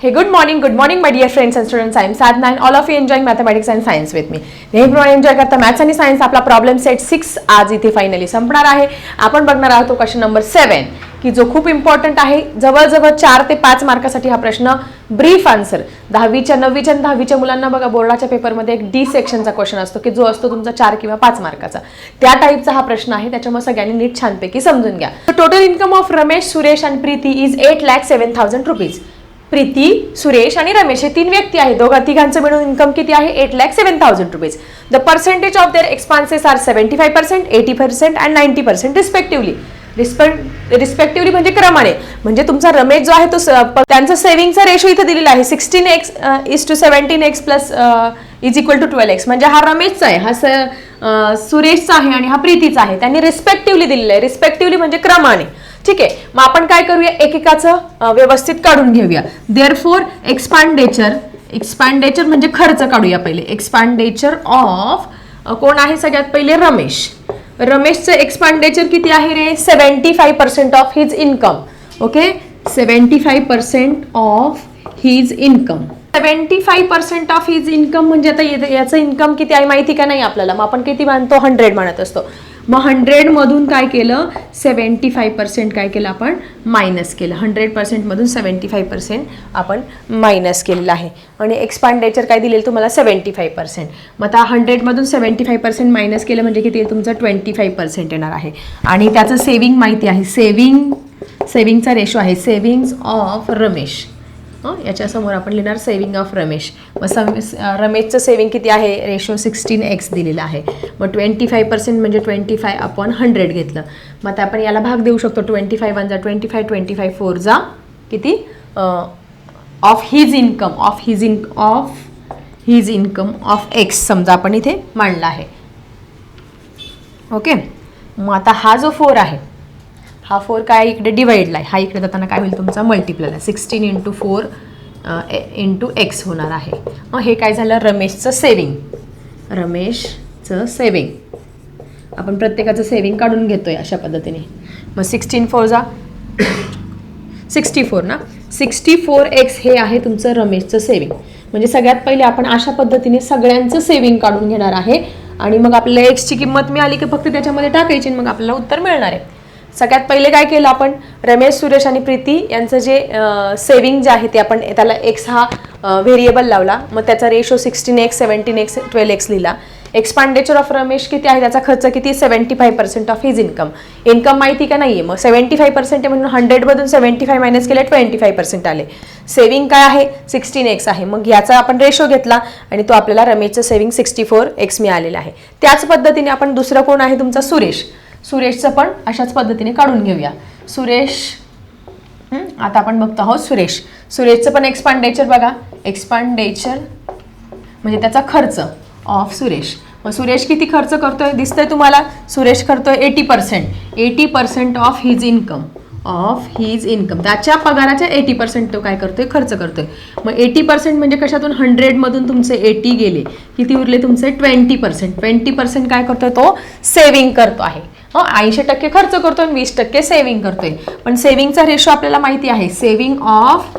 Hey good morning good morning my dear friends and student I am nine all of you you mathematics and science with me नेहमीप्रमाणे enjoy करता maths आणि science आपला problem sat six आज इथे finally संपणार आहे. आपण बघणार आहोत क्वेश्चन नंबर सेवन की जो खूप इम्पॉर्टंट आहे जवळजवळ चार ते पाच मार्कासाठी हा प्रश्न ब्रीफ आन्सर दहावीच्या नववीच्या आणि दहावीच्या मुलांना बघा बोर्डाच्या पेपरमध्ये एक डी सेक्शनचा क्वेश्चन असतो की जो असतो तुमचा चार किंवा पाच मार्काचा. त्या टाईपचा हा प्रश्न आहे. त्याच्यामुळे सगळ्यांनी नीट छानपैकी समजून घ्या. Total income of Ramesh Suresh आणि Preeti is eight lakh seven thousand rupees Preeti Suresh आणि रमेश हे तीन व्यक्ती आहेत. दोघा तिघांचं मिळून इन्कम किती आहे? Eight lakh seven thousand rupees the percentage of their expenses are seventy five percent eighty percent and ninety percent respectively respect respectively म्हणजे क्रमाने. म्हणजे तुमचा रमेश जो आहे तो स- प- त्यांचा सेव्हिंगचा रेशो इथे दिलेला आहे. Sixteen X is to seventeen X plus is equal to twelve X म्हणजे हा रमेशचा आहे हा स सुरेशचा आहे आणि हा प्रीतीचा आहे. त्यांनी रिस्पेक्टिव्हली दिलेला आहे. रिस्पेक्टिव्हली म्हणजे क्रमाने. ठीक आहे. मग आपण काय करूया? एकेकाचं व्यवस्थित काढून घेऊया. देअर फोर एक्सपांडेचर एक्सपांडेचर म्हणजे खर्च काढूया पहिले. एक्सपांडेचर ऑफ कोण आहे सगळ्यात पहिले? रमेश. रमेशचं एक्सपांडेचर किती आहे रे? Seventy five percent of his income okay seventy five percent of his income seventy five percent of his income म्हणजे आता याचं इन्कम किती आहे माहिती का नाही आपल्याला? मग आपण किती मानतो? हंड्रेड म्हणत असतो. मग हंड्रेडमधून काय केलं? सेवन्टी फाय पर्सेंट काय केलं आपण? मायनस केलं. हंड्रेड पर्सेंटमधून सेवन्टी फाय पर्सेंट आपण मायनस केलेलं आहे. आणि एक्सपांडेचर काय दिलेलं तुम्हाला? सेवन्टी फाय पर्सेंट मग आता हंड्रेडमधून सेवन्टी फाय पर्सेंट मायनस केलं म्हणजे किती? तुमचं ट्वेंटी फाय पर्सेंट येणार आहे. आणि त्याचं सेविंग माहिती आहे. सेविंग सेविंगचा रेशो आहे. सेविंग्ज ऑफ रमेश हं, याच्यासमोर आपण लिहिणार सेविंग ऑफ रमेश. मग सम रमेशचं सेविंग किती आहे? रेशो सिक्स्टीन एक्स दिलेला आहे. मग ट्वेंटी फाय पर्सेंट म्हणजे ट्वेंटी फाय अपॉन हंड्रेड घेतलं. मग आता आपण याला भाग देऊ शकतो. ट्वेंटी फाय वनजा ट्वेंटी फाय ट्वेंटी फाय फोरचा किती of his income of his in of his income of X समजा आपण इथे मांडला आहे. ओके मग आता हा जो फोर आहे हा फोर काय इकडे डिवाइडला आहे. हा इकडे जाताना काय होईल तुमचा? Multiply sixteen into four into X होणार आहे. मग हे काय झालं? रमेशचं सेविंग रमेशचं सेविंग आपण प्रत्येकाचं सेविंग काढून घेतो आहे अशा पद्धतीने. मग सिक्स्टीन फोर जा. सिक्स्टी फोर ना? सिक्स्टी फोर एक्स हे आहे तुमचं रमेशचं सेविंग म्हणजे सगळ्यात पहिले आपण अशा पद्धतीने सगळ्यांचं सेविंग काढून घेणार आहे. आणि मग आपल्याला एक्सची किंमत मिळाली की फक्त त्याच्यामध्ये टाकायची मग आपल्याला उत्तर मिळणार आहे. सगळ्यात पहिले काय केलं आपण? रमेश सुरेश आणि प्रीती यांचं जे सेविंग जे आहे ते आपण त्याला एक्स हा व्हेरिएबल लावला. मग त्याचा ratio sixteen X seventeen X twelve X लिहिला. एक्सपांडेचर ऑफ रमेश किती आहे? त्याचा खर्च किती? Seventy five percent of his income income माहिती का नाही आहे मग सेव्हन्टी फाय पर्सेंट आहे म्हणून हंड्रेडमधून सेव्हन्टी फाय मायनस केले ट्वेंटी फाय पर्सेंट आले. सेव्हिंग काय आहे? सिक्स्टीन एक्स आहे. मग याचा आपण रेशो घेतला आणि तो आपल्याला रमेशचं सेव्हिंग सिक्स्टी फोर एक्स मिळालेला आहे. त्याच पद्धतीने आपण दुसरं कोण आहे? तुमचा सुरेश. सुरेशचं पण अशाच पद्धतीने काढून घेऊया. सुरेश आता आपण बघतो आहोत सुरेश. सुरेशचं पण एक्सपांडेचर बघा. एक्सपांडेचर म्हणजे त्याचा खर्च ऑफ सुरेश. मग सुरेश किती खर्च करतोय? दिसतंय तुम्हाला? सुरेश करतोय eighty percent eighty percent of his income of his income त्याच्या पगाराच्या एटी पर्सेंट तो काय करतोय? खर्च करतोय. मग एटी पर्सेंट म्हणजे कशातून? हंड्रेडमधून तुमचे एटी गेले. किती उरले तुमचे? ट्वेंटी पर्सेंट ट्वेंटी पर्सेंट काय करतोय? तो सेविंग करतो आहे. मग ऐंशी टक्के खर्च करतोय आणि वीस टक्के सेव्हिंग करतोय. पण सेव्हिंगचा रेशो आपल्याला माहिती आहे. Saving of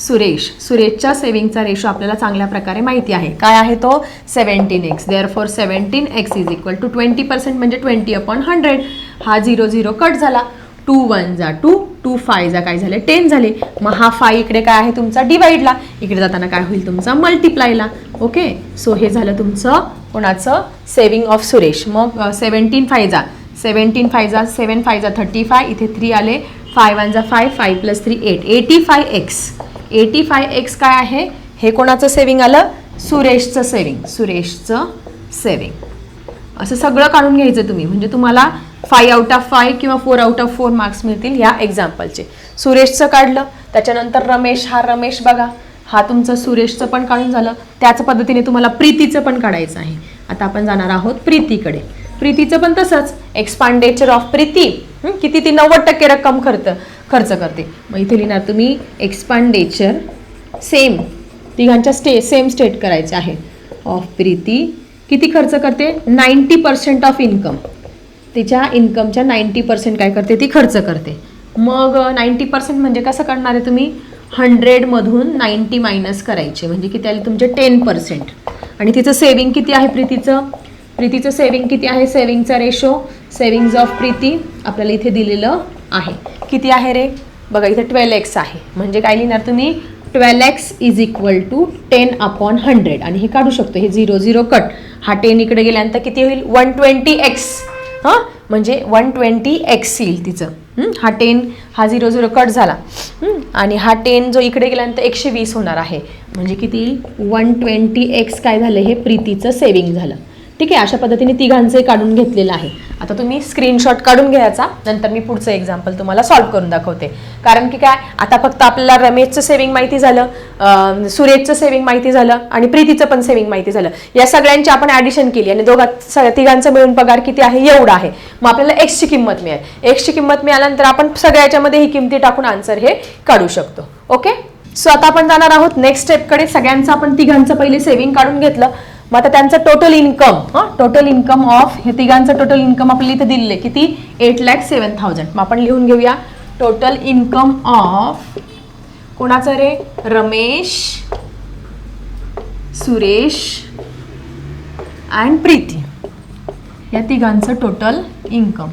Suresh. सुरेशच्या सेव्हिंगचा रेशो आपल्याला चांगल्या प्रकारे माहिती आहे. काय आहे तो? Seventeen x therefore seventeen x is equal to twenty percent म्हणजे ट्वेंटी अपॉन हंड्रेड हा झिरो झिरो कट झाला. टू वन जा टू टू फाय जा काय झाले? टेन झाले. मग हा फाय इकडे काय आहे? तुमचा डिवाईडला इकडे जाताना काय होईल? तुमचा मल्टिप्लायला ओके सो हे झालं तुमचं कोणाचं? Saving of Suresh. मग सेवन्टीन फाय जा. सेवन्टीन फाय जा सेवन फाय जा थर्टी फाय इथे थ्री आले. फाय वन जा five five plus three eight eighty five x eighty five x काय आहे? हे कोणाचं सेविंग आलं? सुरेशचं सेविंग सुरेशचं सेविंग असं सगळं काढून घ्यायचं तुम्ही. म्हणजे तुम्हाला फाय आउट ऑफ फाय किंवा four out of four marks मिळतील ह्या एक्झाम्पलचे सुरेशचं काढलं. त्याच्यानंतर रमेश. हा रमेश बघा. हा तुमचं सुरेशचं पण काढून झालं. त्याच पद्धतीने तुम्हाला प्रीतीचं पण काढायचं आहे. आता आपण जाणार आहोत प्रीतीकडे. प्रीतीचं पण तसंच. Expenditure of Preeti. किती ती नव्वद टक्के रक्कम खर्च खर्च करते. मग इथे लिहिणार तुम्ही एक्सपांडेचर सेम तिघांच्या स्टे सेम स्टेट करायचे आहे. ऑफ प्रीती किती खर्च करते? नाईंटी पर्सेंट ऑफ इन्कम तिच्या इन्कमच्या नाईंटी पर्सेंट काय करते? ती खर्च करते. मग नाईंटी पर्सेंट म्हणजे कसं करणार आहे तुम्ही? हंड्रेडमधून नाईन्टी मायनस करायचे. म्हणजे किती आले? तुमचे टेन पर्सेंट आणि तिचं सेविंग किती आहे प्रीतीचं? प्रीतीचं सेविंग किती आहे? सेविंगचा रेशो सेविंग्ज ऑफ प्रीती आपल्याला इथे दिलेलं आहे. किती आहे रे? बघा इथे ट्वेल्व एक्स आहे. म्हणजे काय लिहिणार तुम्ही? Twelve x is equal to ten upon hundred आणि हे काढू शकतो. हे झिरो झिरो कट हा टेन इकडे गेल्यानंतर किती होईल? वन ट्वेंटी एक्स हां? म्हणजे वन ट्वेंटी एक्स येईल तिचं. हा? टेन हा झिरो झिरो कट झाला. आणि हा टेन जो इकडे गेल्यानंतर एकशे वीस होणार आहे. म्हणजे किती? येईल वन ट्वेंटी एक्स काय झालं? हे प्रीतीचं सेविंग झालं. ठीक आहे अशा पद्धतीने तिघांचे काढून घेतलेलं आहे. आता तुम्ही स्क्रीनशॉट काढून घ्यायचा नंतर मी पुढचं एक्झाम्पल तुम्हाला सॉल्व्ह करून दाखवते. कारण की काय आता फक्त आपल्याला रमेशचं सेविंग माहिती झालं सुरेशचं सेविंग माहिती झालं आणि प्रीतीचं पण सेविंग माहिती झालं. या सगळ्यांची आपण ॲडिशन केली आणि दोघा तिघांचं मिळून पगार किती आहे एवढा आहे. मग आपल्याला एक्सची किंमत मिळेल. एक्सची किंमत मिळाल्यानंतर आपण सगळ्याच्यामध्ये ही किमती टाकून आन्सर हे काढू शकतो. ओके सो आता आपण जाणार आहोत नेक्स्ट स्टेपकडे सगळ्यांचं आपण तिघांचं पहिले सेव्हिंग काढून घेतलं. मग आता त्यांचं टोटल इन्कम हां? टोटल इन्कम ऑफ हे तिघांचं टोटल इन्कम आपल्याला इथे दिलेलं आहे. किती? एट लॅक सेवन थाउजंड मग आपण लिहून घेऊया. टोटल इन्कम ऑफ कोणाचं रे? रमेश सुरेश अँड प्रीती. या तिघांचं टोटल इन्कम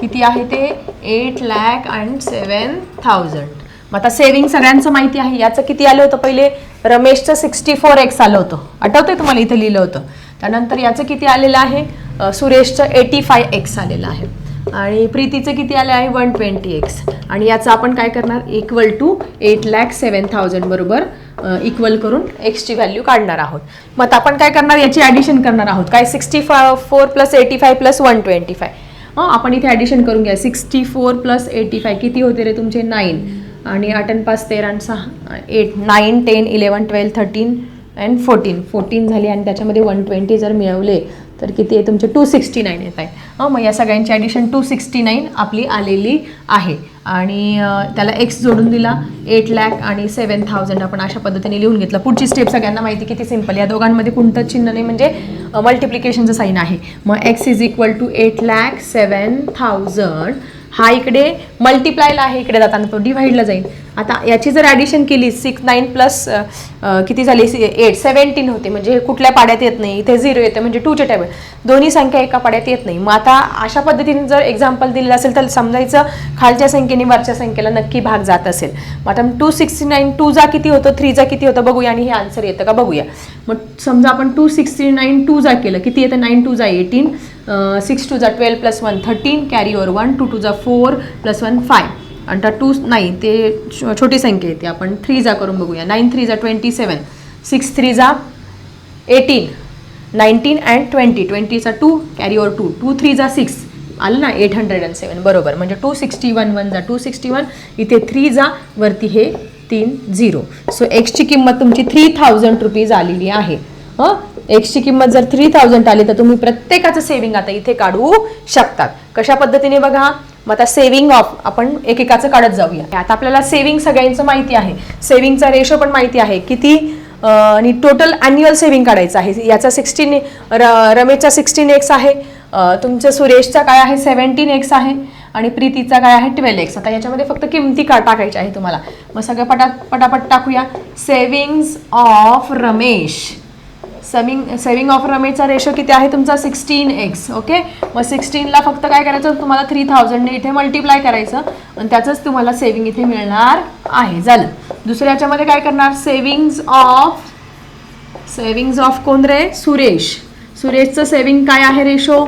किती आहे ते? Eight lakh and seven thousand मग आता सेविंग सगळ्यांचं माहिती आहे. याचं किती आलं होतं पहिले? रमेशचं सिक्स्टी फोर एक्स आलं होतं. आठवतंय तुम्हाला इथे लिहिलं होतं? त्यानंतर याचं किती आलेलं आहे? सुरेशचं एटी फाय एक्स आलेलं आहे. आणि प्रीतीचं किती आलं आहे? वन ट्वेंटी एक्स आणि याचं आपण काय करणार? Equal to eight lakh seven thousand बरोबर इक्वल करून एक्सची व्हॅल्यू काढणार आहोत. मग आता आपण काय करणार? याची ॲडिशन करणार आहोत. काय? Sixty five four plus eighty five plus one twenty five हां आपण इथे ॲडिशन करून घ्या. Sixty four plus eighty five किती होते रे तुमचे? नाईन आणि आठ अँड पाच तेरा आणि सहा eight nine ten eleven twelve thirteen and fourteen fourteen झाली आणि त्याच्यामध्ये वन ट्वेंटी जर मिळवले तर किती आहे तुमचे? टू सिक्स्टी नाईन येत आहे हां मग या सगळ्यांची ॲडिशन टू सिक्स्टी नाईन आपली आलेली आहे. आणि त्याला एक्स जोडून दिला एट लॅक आणि सेवन थाउजंड आपण अशा पद्धतीने लिहून घेतलं. पुढची स्टेप सगळ्यांना माहिती किती सिंपल या दोघांमध्ये कोणतं चिन्ह नाही म्हणजे मल्टिप्लिकेशनचं साईन आहे. मग x is equal to eight lakh seven thousand हा इकडे मल्टिप्लायला आहे इकडे जाताना तो डिव्हाइडला जाईल. आता याची जर ॲडिशन केली सिक्स नाईन प्लस किती झाली? एट सेवन्टीन होते. म्हणजे हे कुठल्या पाड्यात येत नाही. इथे झिरो येते. म्हणजे टूच्या टेबल दोन्ही संख्या एका पाड्यात येत नाही. मग आता अशा पद्धतीने जर एक्झाम्पल दिलेलं असेल तर समजायचं खालच्या संख्येने वरच्या संख्येला नक्की भाग जात असेल. मग आता टू सिक्स्टी नाईन टू किती होतं? थ्री जा किती होतं? बघूया. आणि हे आन्सर येतं का? बघूया. मग समजा आपण टू सिक्स्टी नाईन टू केलं. किती येतं? Nine two eighteen six two twelve plus one thirteen carry over one two two जा फोर प्लस वन फाय आणि त्या टू नाही ते छोटी संख्या येते आपण थ्री जा करून बघूया. नाईन थ्री जा ट्वेंटी सेवन सिक्स थ्री जा eighteen nineteen and twenty ट्वेंटीचा two carry over two two three जा सिक्स आलं ना? एट हंड्रेड अँड सेवन बरोबर. म्हणजे टू सिक्स्टी वन वन जा टू सिक्स्टी वन इथे थ्री जा वरती हे तीन झिरो सो एक्सची किंमत तुमची थ्री थाउजंड रुपीज आलेली आहे. हं? एक्सची किंमत जर थ्री थाउजंड आली तर तुम्ही प्रत्येकाचं सेविंग आता इथे काढू शकतात. कशा पद्धतीने बघा? मग आता सेविंग ऑफ आपण एकेकाचं काढत जाऊया. आता आपल्याला सेविंग सगळ्यांचं माहिती आहे. सेविंगचा रेशो पण माहिती आहे. किती आणि टोटल अॅन्युअल सेव्हिंग काढायचं आहे. याचा सिक्स्टीन र रमेशचा सिक्स्टीन एक्स आहे. तुमचं तुमच्या सुरेशचा काय आहे? सेवन्टीन एक्स आहे. आणि प्रीतीचा काय आहे? ट्वेल्व एक्स आता याच्यामध्ये फक्त किमती का टाकायच्या आहे तुम्हाला? मग सगळं पटा पटापट टाकूया. Savings of Ramesh. Saving saving of रमेशचा ratio किती आहे तुमचा? सिक्स्टीन एक्स ओके मग सिक्स्टीनला फक्त काय करायचं? तुम्हाला थ्री थाउजंडने इथे मल्टिप्लाय करायचं. आणि त्याचंच तुम्हाला सेविंग इथे मिळणार आहे. झालं. दुसऱ्या याच्यामध्ये काय करणार? सेविंग्ज ऑफ सेविंग्ज ऑफ कोण रे? सुरेश. सुरेशचं सेविंग काय आहे रेशो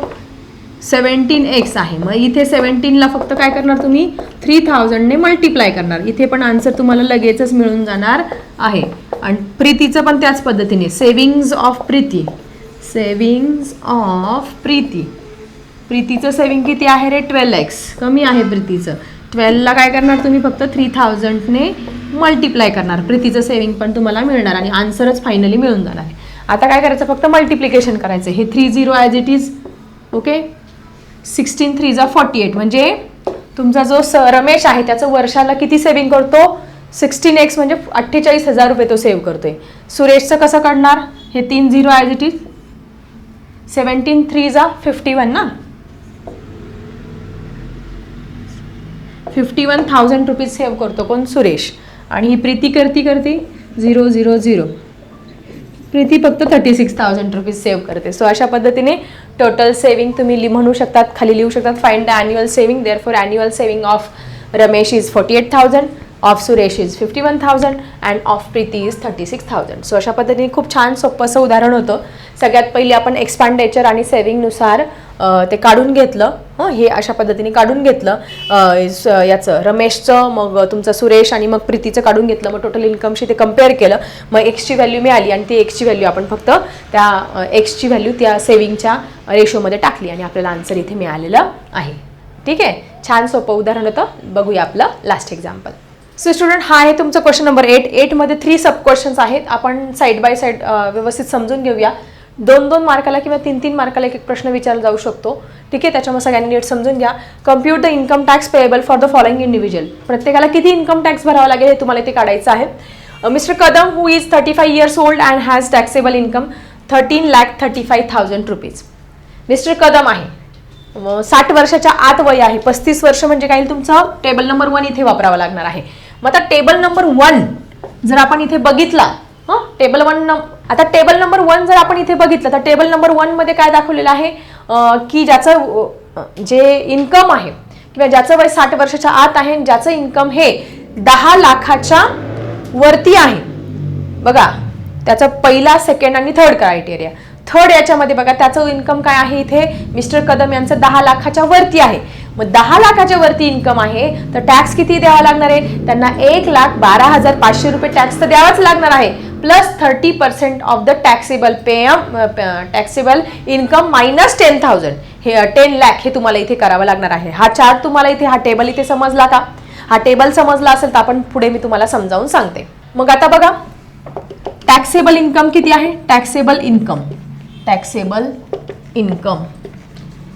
सेवन्टीन एक्स आहे. मग इथे सेवन्टीनला फक्त काय करणार तुम्ही? थ्री थाउजंडने मल्टिप्लाय करणार. इथे पण आन्सर तुम्हाला लगेचच मिळून जाणार आहे. आणि प्रीतीचं पण त्याच पद्धतीने. Savings of Preeti. Savings of Preeti. प्रीतीचं saving किती आहे रे? Twelve x. कमी आहे प्रीतीचं. ट्वेल्वला काय करणार तुम्ही? फक्त थ्री थाउजंडने मल्टिप्लाय करणार. प्रीतीचं सेविंग पण तुम्हाला मिळणार आणि आन्सरच फायनली मिळून जाणार आहे. आता काय करायचं? फक्त मल्टिप्लिकेशन करायचं हे three zero as it is okay? Sixteen three जा फॉर्टी एट म्हणजे तुमचा जो स रमेश आहे त्याचं वर्षाला किती सेव्हिंग करतो? सिक्स्टीन एक्स म्हणजे अठ्ठेचाळीस हजार रुपये तो सेव्ह करतोय. सुरेशचं कसं काढणार? हे तीन zero as it is seventeen three जा फिफ्टी वन ना? Fifty one thousand rupees save करतो कोण? सुरेश. आणि ही प्रीती करती करते झिरो झिरो झिरो प्रीती फक्त thirty six thousand rupees save करते. सो अशा पद्धतीने टोटल सेविंग तुम्ही लि म्हणू शकतात खाली लिहू शकतात find the annual saving therefore annual saving of Ramesh is forty eight thousand of Suresh is fifty one thousand and of Preeti is thirty six thousand so अशा पद्धतीने खूप छान सोपं असं उदाहरण होतं. सगळ्यात पहिले आपण एक्सपांडेचर आणि सेविंगनुसार ते काढून घेतलं. हं हे अशा पद्धतीने काढून घेतलं. स- याचं रमेशचं मग तुमचं सुरेश आणि मग प्रीतीचं काढून घेतलं. मग टोटल इन्कमशी ते कंपेअर केलं. मग एक्सची व्हॅल्यू मिळाली आणि ती एक्सची व्हॅल्यू आपण फक्त त्या एक्सची व्हॅल्यू त्या सेविंगच्या रेशोमध्ये टाकली आणि आपल्याला आन्सर इथे मिळालेलं आहे. ठीक आहे? छान सोपं उदाहरण होतं. बघूया आपलं लास्ट एक्झाम्पल सो स्टुडंट हा आहे तुमचं क्वेश्चन नंबर एट एटमध्ये थ्री सब क्वेश्चन्स आहेत. आपण साईड बाय साईड व्यवस्थित समजून घेऊया. दोन दोन मार्काला किंवा तीन तीन मार्काला एक एक प्रश्न विचारला जाऊ शकतो. ठीक आहे त्याच्यामुळे सगळ्यांनी नीट समजून घ्या. Compute the income tax payable for the following individual प्रत्येकाला किती इन्कम टॅक्स भरावा लागेल हे तुम्हाला ते काढायचं आहे. Mister Kadam who is thirty five years old and has taxable income thirteen lakh thirty five thousand rupees mister Kadam आहे. साठ वर्षाच्या आत वय आहे. पस्तीस वर्ष म्हणजे काय? तुमचं टेबल नंबर वन इथे वापरावा लागणार आहे. मग आता टेबल नंबर वन जर आपण इथे बघितला हं टेबल वन आता टेबल नंबर वन जर आपण इथे बघितलं तर टेबल नंबर वनमध्ये काय दाखवलेलं आहे? की ज्याचं जे इन्कम आहे किंवा ज्याचं वय साठ वर्षाच्या आत आहे आणि ज्याचं इन्कम हे दहा लाखाच्या वरती आहे. बघा त्याचा पहिला सेकंड आणि थर्ड क्रायटेरिया थर्ड याच्यामध्ये बघा त्याचं इन्कम काय आहे इथे? मिस्टर कदम यांचं दहा लाखाच्या वरती आहे. मग दहा लाखाच्या वरती इन्कम आहे तर टॅक्स किती द्यावा लागणार आहे? त्यांना एक लाख बारा हजार पाचशे रुपये टॅक्स तर द्यावाच लागणार आहे. Plus thirty percent of the taxable पेयम taxable income minus ten thousand हे uh, टेन लॅक हे तुम्हाला इथे करावं लागणार आहे. हा चार्ट तुम्हाला इथे हा टेबल इथे समजला का? हा टेबल समजला असेल तर आपण पुढे मी तुम्हाला समजावून सांगते. मग आता बघा टॅक्सेबल इन्कम किती आहे? टॅक्सेबल इन्कम टॅक्सेबल इन्कम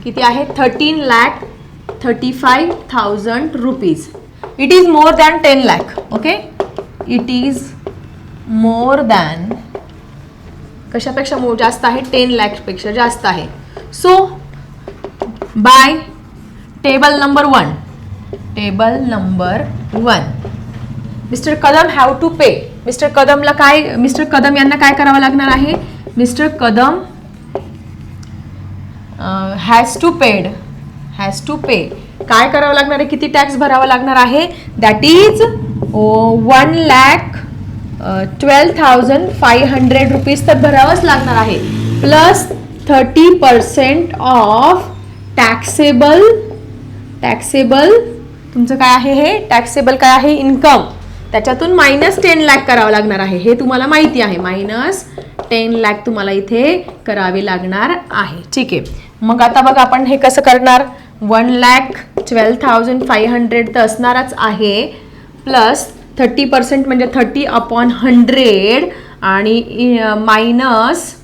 किती आहे? Thirteen lakh thirty five thousand rupees it is more than ten lakh okay it is more than कशापेक्षा मो जास्त आहे? टेन लॅक्सपेक्षा जास्त आहे. So by table number one. Table number one. Mister Kadam have to pay. Mister कदमला काय mister Kadam यांना काय करावं लागणार आहे? Mister Kadam has to paid has to pay काय करावं लागणार आहे? किती टॅक्स भरावा लागणार आहे? That is one lakh twelve thousand five hundred rupees तर भरावंच लागणार आहे. Plus thirty percent of taxable taxable तुमचं काय आहे हे? टॅक्सेबल काय आहे? इन्कम त्याच्यातून मायनस टेन लॅक करावं लागणार आहे. हे तुम्हाला माहिती आहे. मायनस टेन लॅक तुम्हाला इथे करावे लागणार आहे. ठीक आहे. मग आता बघा आपण हे कसं करणार? One lakh twelve thousand five hundred तर असणारच आहे. प्लस थर्टी पर्सेंट म्हणजे थर्टी अपॉन हंड्रेड आणि मायनस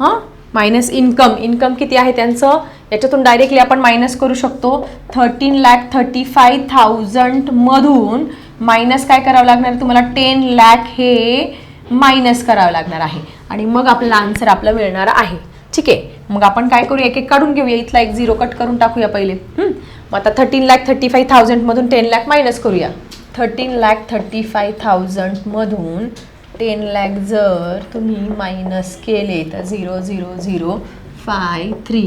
हां? मायनस इन्कम इन्कम किती आहे त्यांचं? याच्यातून डायरेक्टली आपण मायनस करू शकतो. थर्टीन लॅक थर्टी फाय थाउजंडमधून मायनस काय करावं लागणार? आहे तुम्हाला टेन लॅक हे मायनस करावं लागणार आहे. आणि मग आपल्याला आन्सर आपलं मिळणार आहे. ठीक आहे? मग आपण काय करू एक एक काढून घेऊया. इथला एक झिरो कट करून टाकूया पहिले. मग आता थर्टीन लॅक थर्टी फाय थाउजंडमधून टेन लॅक मायनस करूया. थर्टीन लॅक थर्टी फाय थाउजंडमधून टेन लॅक जर तुम्ही मायनस केले तर zero zero zero five three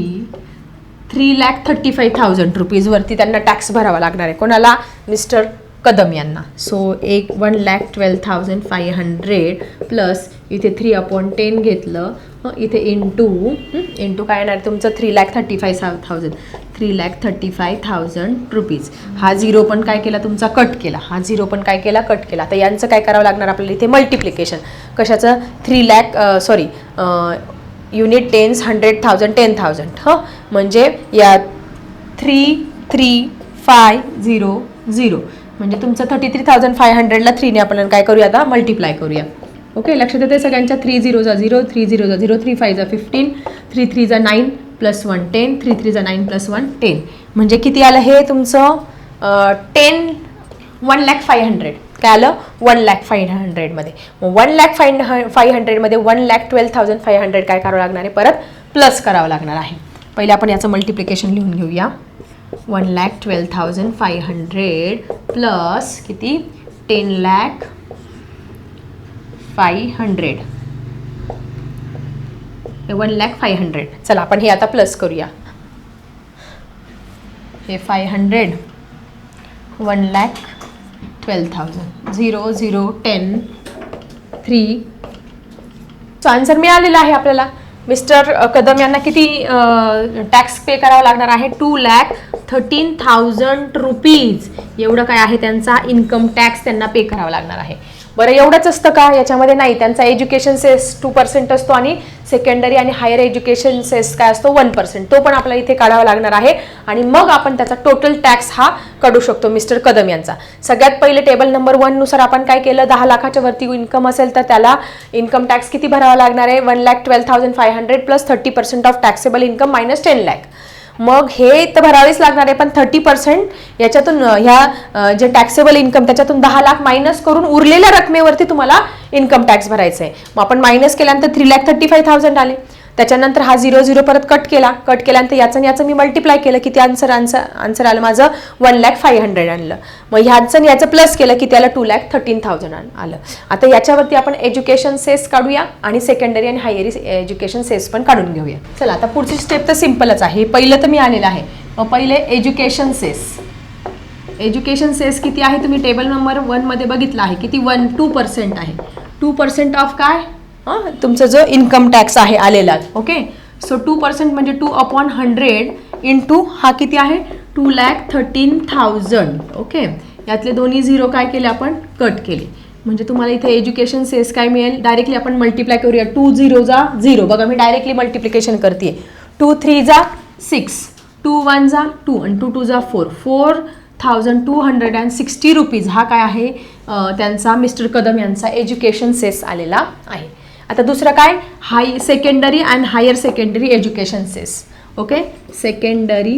three lakh thirty five thousand रुपीजवरती त्यांना टॅक्स भरावा लागणार आहे. कोणाला? मिस्टर कदम यांना. सो एक one lakh twelve thousand five hundred plus इथे थ्री अपॉन टेन घेतलं. इथे इन टू इन टू काय येणार? तुमचं three lakh thirty five thousand three lakh thirty five thousand rupees हा झिरो पण काय केला? तुमचा कट केला. हा झिरो पण काय केला? कट केला. तर यांचं काय करावं लागणार आपल्याला इथे? मल्टिप्लिकेशन कशाचं? Three lakh sorry unit tens hundred thousand ten thousand हं म्हणजे या three three five zero zero म्हणजे तुमचं थर्टी थ्री थाउजंड फाय हंड्रेडला थ्रीने आपण काय करूया आता? मल्टिप्लाय करूया. ओके लक्षात येते सगळ्यांच्या. थ्री झिरोचा झिरो थ्री झिरोचा झिरो थ्री फायचा fifteen three थ्रीचा nine plus one ten three थ्रीचा nine plus one ten म्हणजे किती आलं हे तुमचं? Ten one lakh five hundred काय आलं? वन लॅक फाईव्ह हंड्रेडमध्ये मग वन लॅक ह five हंड्रेडमध्ये one lakh twelve thousand five hundred काय करावं लागणार आहे? परत प्लस करावं लागणार आहे. पहिले आपण याचं मल्टिप्लिकेशन लिहून घेऊया. One lakh twelve thousand five hundred plus किती? Ten lakh five hundred one lakh five hundred चला आपण हे आता प्लस करूया. हे five hundred one lakh twelve thousand zero zero ten three so answer मिळालेला आहे आपल्याला. मिस्टर कदम यांना किती टॅक्स पे करावा लागणार आहे? Two lakh thirteen thousand rupees एवढं काय आहे त्यांचा इन्कम टॅक्स त्यांना पे करावा लागणार आहे. बरं एवढंच असतं का? याच्यामध्ये नाही. त्यांचा एज्युकेशन सेस टू पर्सेंट असतो आणि सेकंडरी आणि हायर एज्युकेशन सेस काय असतो? वन पर्सेंट तो पण आपल्याला इथे काढावा लागणार आहे. आणि मग आपण त्याचा टोटल टॅक्स हा काढू शकतो मिस्टर कदम यांचा. सगळ्यात पहिले टेबल नंबर वननुसार आपण काय केलं? दहा लाखाच्या वरती इन्कम असेल तर त्याला इन्कम टॅक्स किती भरावा लागणार आहे? One lakh twelve thousand five hundred plus thirty percent of taxable income minus ten lakh मग हे तर भरावेच लागणार आहे पण थर्टी पर्सेंट याच्यातून ह्या जे टॅक्सेबल इन्कम त्याच्यातून दहा लाख मायनस करून उरलेल्या रकमेवरती तुम्हाला इन्कम टॅक्स भरायचा आहे मग आपण मायनस केल्यानंतर three lakh thirty five thousand आले. त्याच्यानंतर हा झिरो झिरो परत कट केला. कट केल्यानंतर याचं आणि याचं मी मल्टिप्लाय केलं किती आन्सर आन्सर आन्सर आलं माझं वन लॅक फाय हंड्रेड आणलं. मग ह्याचं आणि याचं प्लस केलं की त्याला टू लॅक थर्टीन थाउजंड आलं. आता याच्यावरती आपण एज्युकेशन सेस काढूया आणि सेकंडरी आणि हायरी एज्युकेशन सेस पण काढून घेऊया. चला आता पुढची स्टेप तर सिम्पलच आहे. पहिलं तर मी आलेलं आहे. मग पहिले एज्युकेशन सेस एज्युकेशन सेस किती आहे? तुम्ही टेबल नंबर वनमध्ये बघितलं आहे. किती? वन टू पर्सेंट आहे. टू पर्सेंट ऑफ काय? हां तुमचा जो इन्कम टॅक्स आहे आलेला ओके सो टू पर्सेंट म्हणजे two upon hundred in two हा किती आहे? Two lakh thirteen thousand okay यातले दोन्ही झिरो काय केले आपण? कट केले. म्हणजे तुम्हाला इथे एज्युकेशन सेस काय मिळेल? डायरेक्टली आपण मल्टिप्लाय करूया. टू झिरो जा झिरो बघा मी डायरेक्टली मल्टिप्लिकेशन करते. टू थ्री जा सिक्स टू वन जा टू आणि टू टू जा four four thousand two hundred and sixty rupees हा काय आहे? त्यांचा मिस्टर कदम यांचा एज्युकेशन सेस आलेला आहे. आता दुसरं काय? High secondary and higher secondary education cess okay secondary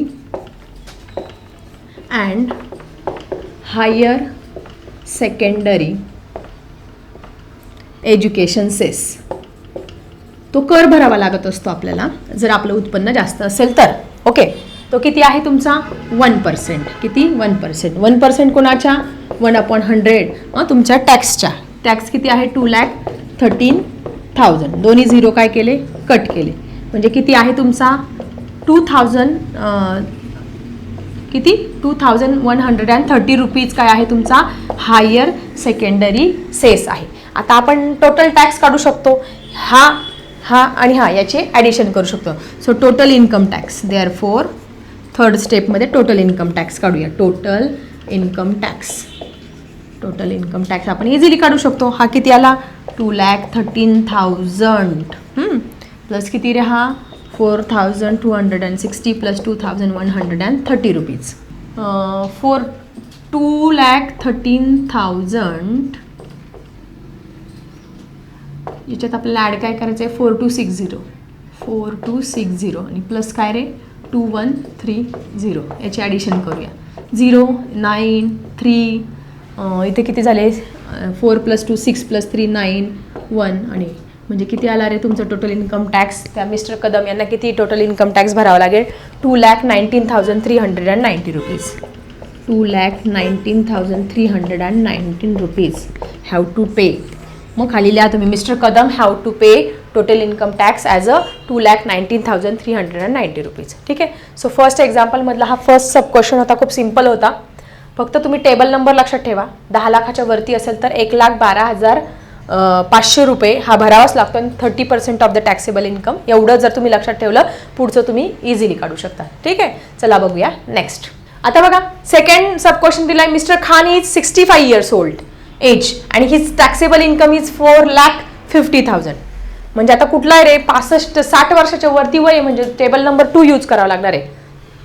and higher secondary education cess तो कर भरावा लागत असतो आपल्याला जर आपलं उत्पन्न जास्त असेल तर. ओके तो किती आहे तुमचा? वन पर्सेंट किती? वन पर्सेंट वन पर्सेंट कोणाच्या? वन अपॉन हंड्रेड तुमच्या टॅक्सच्या टॅक्स किती आहे? टू लॅक थर्टीन थाउजंड दोन्ही झिरो काय केले? कट केले. म्हणजे किती आहे तुमचा? टू थाउजंड किती? Two thousand one hundred and thirty rupees काय आहे तुमचा? हायर सेकंडरी सेस आहे. आता आपण टोटल टॅक्स काढू शकतो. हा हा आणि हा याचे ॲडिशन करू शकतो. So total income tax they are four third स्टेपमध्ये टोटल इन्कम टॅक्स काढूया. Total income tax total income tax आपण इझिली काढू शकतो. हा किती आला? Two lakh thirteen thousand plus किती रे हा? Four thousand two hundred and sixty plus two thousand one hundred and thirty rupees four two lakh thirteen thousand याच्यात आपल्याला ॲड काय करायचं आहे four two six zero four two six zero आणि plus काय रे? टू वन थ्री झिरो याची addition करूया. झिरो नाईन थ्री इथे किती झाले? Four plus two six plus three nine one आणि म्हणजे किती आला रे तुमचं टोटल इन्कम टॅक्स त्या मिस्टर कदम यांना किती टोटल इन्कम टॅक्स भरावा लागेल? Two lakh nineteen thousand three hundred and ninety rupees two lakh nineteen thousand three hundred and nineteen rupees have to pay मग खाली लिहा तुम्ही mister Kadam have to pay total income tax as a two lakh nineteen thousand three hundred and ninety rupees ठीक आहे? So first एक्झाम्पलमधला हा first सब question होता खूप simple होता. फक्त तुम्ही टेबल नंबर लक्षात ठेवा. दहा लाखाच्या वरती असेल तर एक लाख बारा हजार पाचशे रुपये हा भरावाच लागतो आणि thirty percent of the taxable income एवढं जर तुम्ही लक्षात ठेवलं पुढचं तुम्ही इझिली काढू शकता. ठीक आहे? चला बघूया नेक्स्ट आता बघा सेकंड सब क्वेश्चन दिलाय. Mister Khan is sixty five years old age आणि his taxable income is four lakh fifty thousand म्हणजे आता कुठला आहे रे? पासष्ट साठ वर्षाच्या वरती वय म्हणजे टेबल नंबर टू यूज करावा लागणार आहे.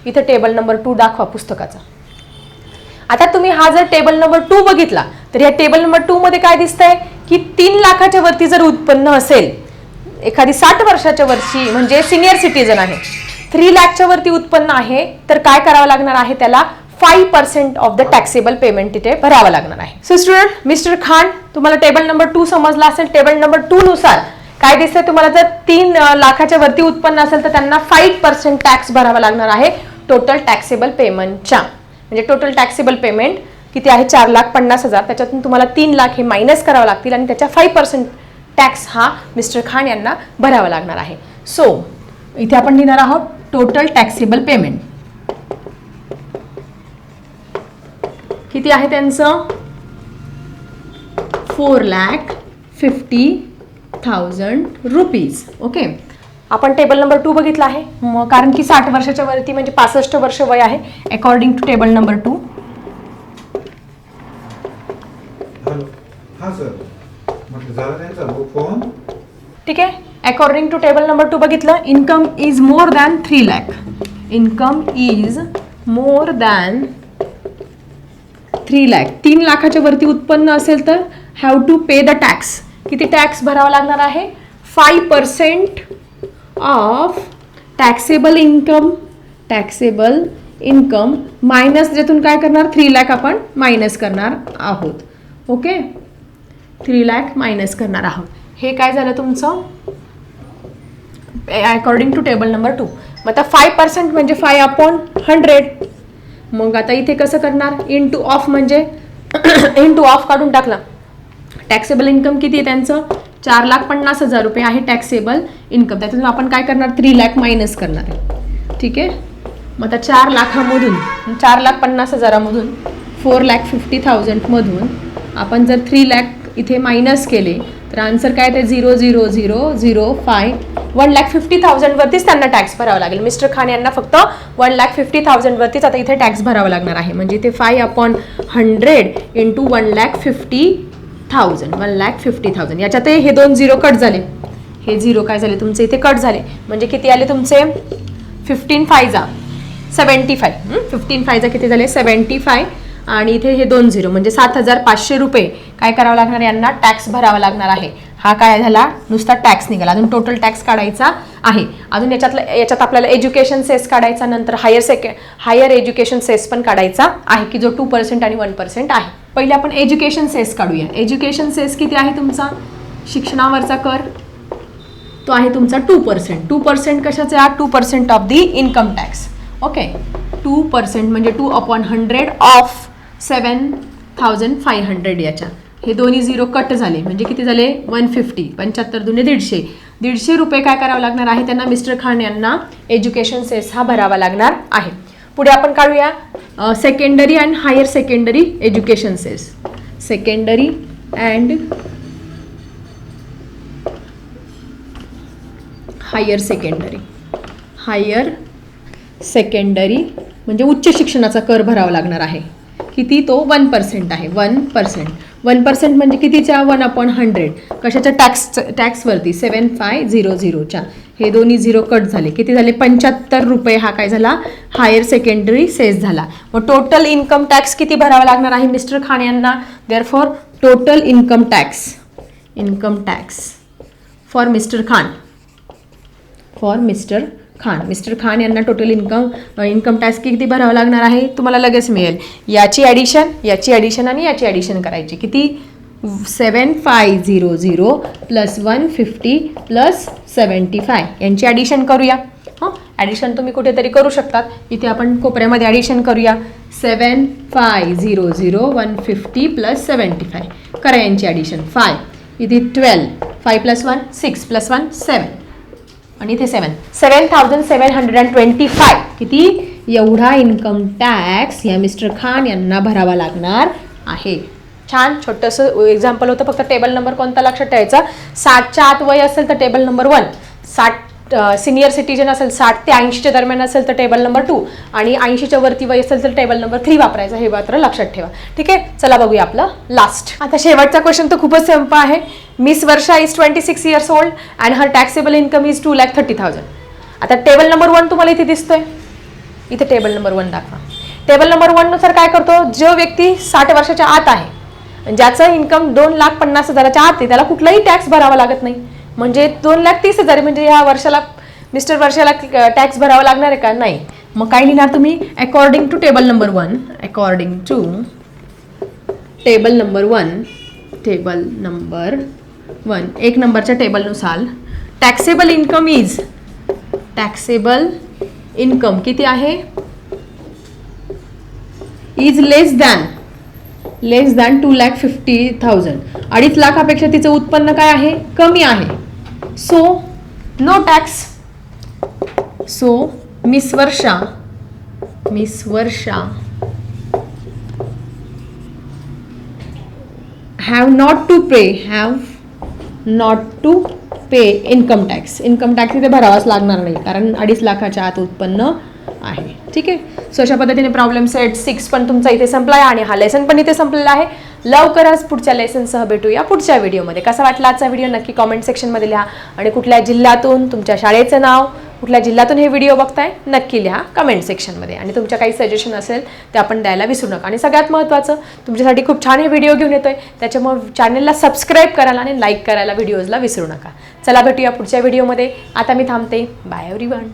इथं टेबल नंबर टू दाखवा पुस्तकाचा. आता तुम्ही हा जर टेबल नंबर टू बघितला तर या टेबल नंबर टू मध्ये काय दिसतंय? की तीन लाखाच्या वरती जर उत्पन्न असेल एखादी साठ वर्षाच्या वरची म्हणजे सिनियर सिटीजन आहे थ्री लॅकच्या वरती उत्पन्न आहे तर काय करावं लागणार आहे त्याला? Five percent of the taxable payment तिथे भरावं लागणार आहे. सो स्टुडंट मिस्टर खान तुम्हाला टेबल नंबर टू समजला असेल. टेबल नंबर टू नुसार काय दिसतंय तुम्हाला? जर तीन लाखाच्या वरती उत्पन्न असेल तर त्यांना फाईव्ह पर्सेंट टॅक्स भरावा लागणार आहे टोटल टॅक्सेबल पेमेंटच्या म्हणजे टोटल टॅक्सेबल पेमेंट किती आहे? चार लाख पन्नास हजार. त्याच्यातून तुम्हाला तीन लाख हे मायनस करावं लागतील आणि त्याच्या फाईव्ह पर्सेंट टॅक्स हा मिस्टर खान यांना भरावा लागणार आहे. सो इथे आपण लिहिणार आहोत टोटल टॅक्सेबल पेमेंट किती आहे त्यांचं? Four lakh fifty thousand rupees okay आपण टेबल नंबर टू बघितला आहे. मग कारण की साठ वर्षाच्या वरती म्हणजे पासष्ट वर्ष वय आहे according to table number two ठीक आहे. According to table number two बघितलं income is more than three lakh income is more than three lakh तीन लाखाच्या वरती उत्पन्न असेल तर have to pay the tax किती टॅक्स भरावा लागणार आहे? Five percent of taxable income taxable income minus ज्यातून काय करणार? थ्री लॅक आपण मायनस करणार आहोत. ओके थ्री लॅक मायनस करणार आहोत. हे काय झालं तुमचं? According to table number two मग आता फाय पर्सेंट म्हणजे फाय अपॉन हंड्रेड मग आता इथे कसं करणार? इन टू ऑफ म्हणजे इन टू ऑफ काढून टाकला. टॅक्सेबल इन्कम किती आहे त्यांचं? चार लाख पन्नास हजार रुपये आहे टॅक्सेबल इन्कम त्यातून आपण काय करणार? थ्री लॅक मायनस करणार आहे. ठीक आहे? मग आता चार लाखामधून चार लाख पन्नास हजारामधून फोर लॅक फिफ्टी थाउजंडमधून आपण जर थ्री लॅक इथे मायनस केले तर आन्सर काय ते zero zero zero zero five one lakh fifty थाउजंडवरतीच त्यांना टॅक्स भरावा लागेल. मिस्टर खान यांना फक्त वन लॅक फिफ्टी थाउजंडवरतीच आता इथे टॅक्स भरावा लागणार आहे. म्हणजे इथे five upon hundred into one lakh fifty thousand one lakh fifty thousand याच्यात हे दोन झिरो कट झाले. हे झिरो काय झाले? तुमचे इथे कट झाले. म्हणजे किती आले तुमचे? Fifteen fives are seventy five fifteen fives are किती झाले? सेवन्टी फाय आणि इथे हे दोन झिरो म्हणजे सात हजार पाचशे रुपये काय करावं लागणार यांना? टॅक्स भरावा लागणार आहे. हा काय झाला? नुसता टॅक्स निघाला. अजून टोटल टॅक्स काढायचा आहे. अजून याच्यातलं याच्यात आपल्याला एज्युकेशन सेस काढायचा नंतर हायर सेके हायर एज्युकेशन सेस पण काढायचा आहे की जो टू पर्सेंट आणि वन पर्सेंट आहे. पहिले आपण एज्युकेशन सेस काढूया. एज्युकेशन सेस किती आहे तुमचा? शिक्षणावरचा कर तो आहे तुमचा टू पर्सेंट टू पर्सेंट कशाचे आहात two percent of the income tax okay two percent म्हणजे two upon hundred of seven thousand five hundred याच्या. हे दोन्ही झिरो कट झाले. म्हणजे किती झाले? वन फिफ्टी पंच्याहत्तर दुने दीडशे. दीडशे रुपये काय करावं लागणार आहे? त्यांना मिस्टर खान यांना एज्युकेशन सेस हा भरावा लागणार आहे. पुढे आपण काढूया. Secondary and higher secondary education cess secondary and higher secondary higher secondary म्हणजे उच्च शिक्षणाचा कर भरावा लागणार आहे. किती? तो वन पर्सेंट आहे. वन पर्सेंट वन पर्सेंट म्हणजे कितीच्या? One upon hundred. कशाच्या? टॅक्स टॅक्सवरती. सेवन फाय झिरो झिरोच्या. हे दोन्ही झिरो कट झाले. किती झाले? पंच्याहत्तर रुपये हा काय झाला? हायर सेकंडरी सेस झाला. मग टोटल इन्कम टॅक्स किती भरावा लागणार आहे मिस्टर खान यांना? Therefore total income tax income tax for mister Khan for mister Khan. Mister Khan यांना टोटल इन्कम इन्कम टॅक्स किती भरावा लागणार आहे? तुम्हाला लगेच मिळेल. याची ॲडिशन याची ॲडिशन आणि याची ॲडिशन करायची. किती? Seven five zero zero plus one fifty plus seventy five यांची ॲडिशन करूया. हां? ॲडिशन तुम्ही कुठेतरी करू शकतात. इथे आपण कोपऱ्यामध्ये ॲडिशन करूया. Seven five zero zero one fifty plus seventy five करा यांची ॲडिशन फाय इथे twelve five plus one six plus one seven आणि इथे seven seven thousand seven hundred and twenty five किती? एवढा इन्कम टॅक्स या मिस्टर खान यांना भरावा लागणार आहे. छान छोटंसं एक्झाम्पल होतं. फक्त टेबल नंबर कोणता लक्षात ठेवायचा? साठच्या आत वय असेल तर टेबल नंबर वन साठ सिनियर सिटीजन असेल साठ ते ऐंशीच्या दरम्यान असेल तर टेबल नंबर टू आणि ऐंशीच्या वरती वय असेल तर टेबल नंबर थ्री वापरायचं. हे मात्र लक्षात ठेवा. ठीक आहे? चला बघूया आपलं लास्ट आता शेवटचा क्वेश्चन तर खूपच सिंपल आहे. Miss Varsha is twenty six years old and her taxable income is two lakh thirty thousand आता टेबल नंबर वन तुम्हाला इथे दिसतोय. इथे टेबल नंबर वन दाखवा. टेबल नंबर वननुसार काय करतो? जो व्यक्ती साठ वर्षाच्या आत आहे ज्याचं इन्कम दोन लाख पन्नास हजाराच्या आत आहे त्याला कुठलाही टॅक्स भरावा लागत नाही. म्हणजे दोन लाख तीस हजार आहे, म्हणजे या वर्षाला मिस्टर वर्षाला टॅक्स भरावा लागणार आहे का? नाही. मग काय लिहिणार तुम्ही? According to table number one according to table number one table number one एक नंबरच्या टेबलनुसार. Taxable income is taxable income किती आहे? Is less than less than two lakh fifty thousand अडीच लाखापेक्षा तिचं उत्पन्न काय आहे? कमी आहे. So no tax so miss Varsha miss Varsha. Have not to pay have not to pay income tax income tax इथे भरावाच लागणार नाही कारण अडीच लाखाच्या आत उत्पन्न आहे. ठीक आहे? सो अशा पद्धतीने प्रॉब्लेम सेट सिक्स पण तुमचा इथे संपला आहे आणि हा लेसन पण इथे संपलेला आहे. लवकरच पुढच्या लेसनसह भेटूया पुढच्या व्हिडिओमध्ये कसा वाटला आजचा व्हिडिओ नक्की कॉमेंट सेक्शनमध्ये लिहा. आणि कुठल्या जिल्ह्यातून तुमच्या शाळेचं नाव कुठल्या जिल्ह्यातून हे व्हिडिओ बघताय नक्की लिहा कमेंट सेक्शनमध्ये आणि तुमच्या काही सजेशन असेल ते आपण द्यायला विसरू नका. आणि सगळ्यात महत्त्वाचं तुमच्यासाठी खूप छान हे व्हिडिओ घेऊन येतोय. त्याच्यामुळे चॅनलला सबस्क्राईब करायला आणि लाईक करायला व्हिडिओजला विसरू नका. चला भेटूया पुढच्या व्हिडिओमध्ये आता मी थांबते. Bye every one